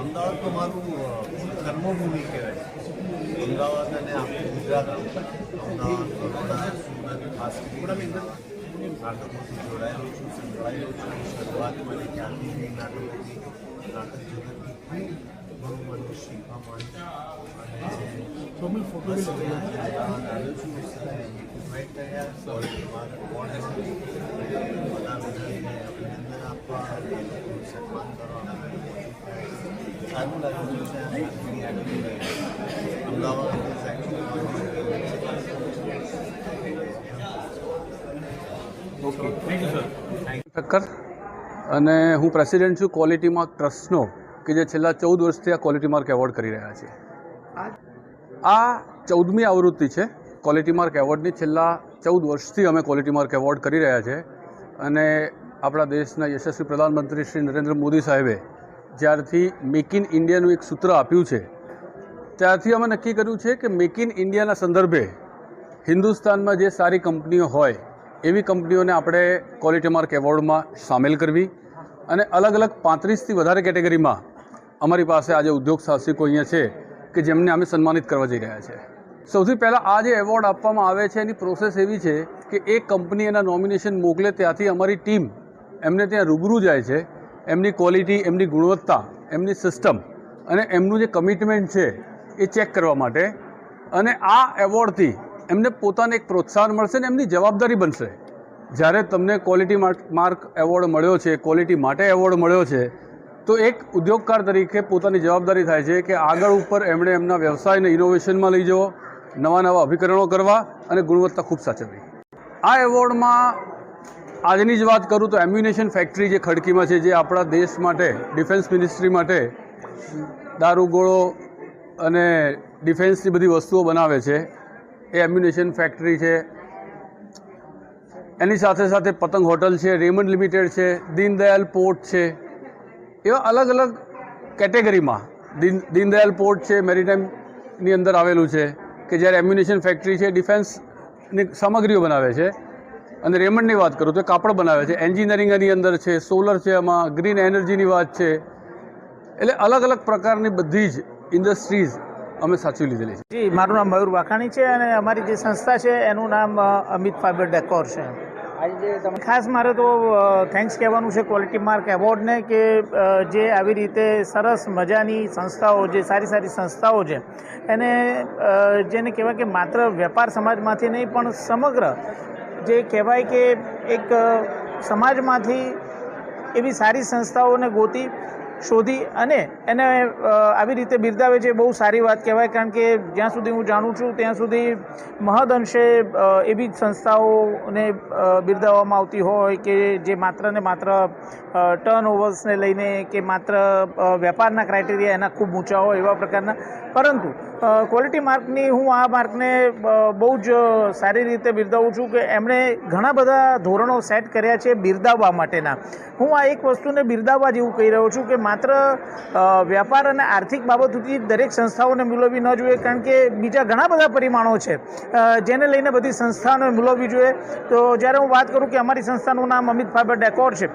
અમદાવાદ તો મારું કર્મભૂમિ કહેવાય અમદાવાદ અને આખું ગુજરાત અમદાવાદ વડોદરા સુરત ખાસ કરીને નાટકોથી જોડાયેલો છું સંકળાયેલો છું શરૂઆત મને ત્યાંથી નાટકોથી નાટક જગતથી ઘણું બધું શીખવા મળ્યું અને ફોટો આવ્યો છું बैठ गया और अभिनंदन आपका सम्मान करवाना ઠક્કર અને હું પ્રેસિડેન્ટ છું ક્વોલિટી માર્ક ટ્રસ્ટનો કે જે છેલ્લા ચૌદ વર્ષથી આ ક્વોલિટી માર્ક એવોર્ડ કરી રહ્યા છે. આ ચૌદમી આવૃત્તિ છે ક્વોલિટી માર્ક એવોર્ડની છેલ્લા ચૌદ વર્ષથી અમે ક્વોલિટી માર્ક એવોર્ડ કરી રહ્યા છે. અને આપણા દેશના યશસ્વી પ્રધાનમંત્રી શ્રી નરેન્દ્ર મોદી સાહેબે જ્યારથી મેક ઇન ઇન્ડિયાનું એક સૂત્ર આપ્યું છે, ત્યારથી અમે નક્કી કર્યું છે કે મેક ઇન ઇન્ડિયાના સંદર્ભે હિન્દુસ્તાનમાં જે સારી કંપનીઓ હોય, એવી કંપનીઓને આપણે ક્વોલિટી માર્ક એવોર્ડમાં સામેલ કરવી અને અલગ અલગ પાંત્રીસથી વધારે કેટેગરીમાં અમારી પાસે આજે ઉદ્યોગ સાહસિકો અહીંયા છે કે જેમને અમે સન્માનિત કરવા જઈ રહ્યા છે. સૌથી પહેલાં આ જે એવોર્ડ આપવામાં આવે છે, એની પ્રોસેસ એવી છે કે એક કંપની એના નોમિનેશન મોકલે ત્યાંથી અમારી ટીમ એમને ત્યાં રૂબરૂ જાય છે એમની ક્વોલિટી એમની ગુણવત્તા, એમની સિસ્ટમ અને એમનું જે કમિટમેન્ટ છે એ ચેક કરવા માટે. અને આ એવોર્ડથી એમને પોતાને એક પ્રોત્સાહન મળશે ને એમની જવાબદારી બનશે. જ્યારે તમને ક્વોલિટી માર્ક એવોર્ડ મળ્યો છે ક્વોલિટી માટે એવોર્ડ મળ્યો છે, તો એક ઉદ્યોગકાર તરીકે પોતાની જવાબદારી થાય છે કે આગળ ઉપર એમણે એમના વ્યવસાયને ઇનોવેશનમાં લઈ જવો, નવા નવા અભિકરણો કરવા અને ગુણવત્તા ખૂબ સાચવવી. આ એવોર્ડમાં આજની જ વાત કરું તો એમ્યુનેશન ફેક્ટરી જે ખડકીમાં છે, જે આપણા દેશ માટે ડિફેન્સ મિનિસ્ટ્રી માટે દારૂગોળો અને ડિફેન્સની બધી વસ્તુઓ બનાવે છે, એ એમ્યુનેશન ફેક્ટરી છે. એની સાથે સાથે પતંગ હોટલ છે, રેમંડ લિમિટેડ છે, દીનદયાલ પોર્ટ છે. એવા અલગ અલગ કેટેગરીમાં દીન, દીનદયાલ પોર્ટ છે મેરીટાઈમની અંદર આવેલું છે, કે જ્યારે એમ્યુનેશન ફેક્ટરી છે ડિફેન્સની સામગ્રીઓ બનાવે છે અને રેમંડની વાત કરું તો કાપડ બનાવે છે. એન્જિનિયરિંગ એની અંદર છે સોલર છે એમાં ગ્રીન એનર્જીની વાત છે. એટલે અલગ અલગ પ્રકારની બધી જ ઇન્ડસ્ટ્રીઝ અમે સાચવી લીધેલી છે. જી મારું નામ મયુર વાખાણી છે અને અમારી જે સંસ્થા છે એનું નામ અમિત ફાઇબર ડેકોર છે. ખાસ મારે તો થેન્ક્સ કહેવાનું છે ક્વોલિટી માર્ક એવોર્ડને કે જે આવી રીતે સરસ મજાની સંસ્થાઓ જે સારી સારી સંસ્થાઓ છે એને જેને કહેવાય કે માત્ર વેપાર સમાજમાંથી નહીં પણ સમગ્ર જે કહેવાય કે એક સમાજમાંથી એવી સારી સંસ્થાઓને ગોતી, શોધી અને એને આવી રીતે બિરદાવે છે બહુ સારી વાત કહેવાય. કારણ કે જ્યાં સુધી હું જાણું છું, ત્યાં સુધી મહદ અંશે એવી જ સંસ્થાઓને બિરદાવવામાં આવતી હોય કે જે માત્ર ને માત્ર ટર્ન ઓવર્સને લઈને કે માત્ર વેપારના ક્રાઇટેરિયા એના ખૂબ ઊંચા હોય એવા પ્રકારના. પરંતુ ક્વોલિટી માર્કની હું આ માર્કને બહુ જ સારી રીતે બિરદાવું છું કે એમણે ઘણા બધા ધોરણો સેટ કર્યા છે બિરદાવવા માટેના. હું આ એક વસ્તુને બિરદાવવા જેવું કહી રહ્યો છું કે માત્ર વ્યાપાર અને આર્થિક બાબતોથી દરેક સંસ્થાઓને મૂલવવી ન જોઈએ, કારણ કે બીજા ઘણા બધા પરિમાણો છે. જેને લઈને બધી સંસ્થાઓને મૂલવવી જોઈએ. તો જ્યારે હું વાત કરું કે અમારી સંસ્થાનું નામ અમિત ફાઈબર ડેકોર છે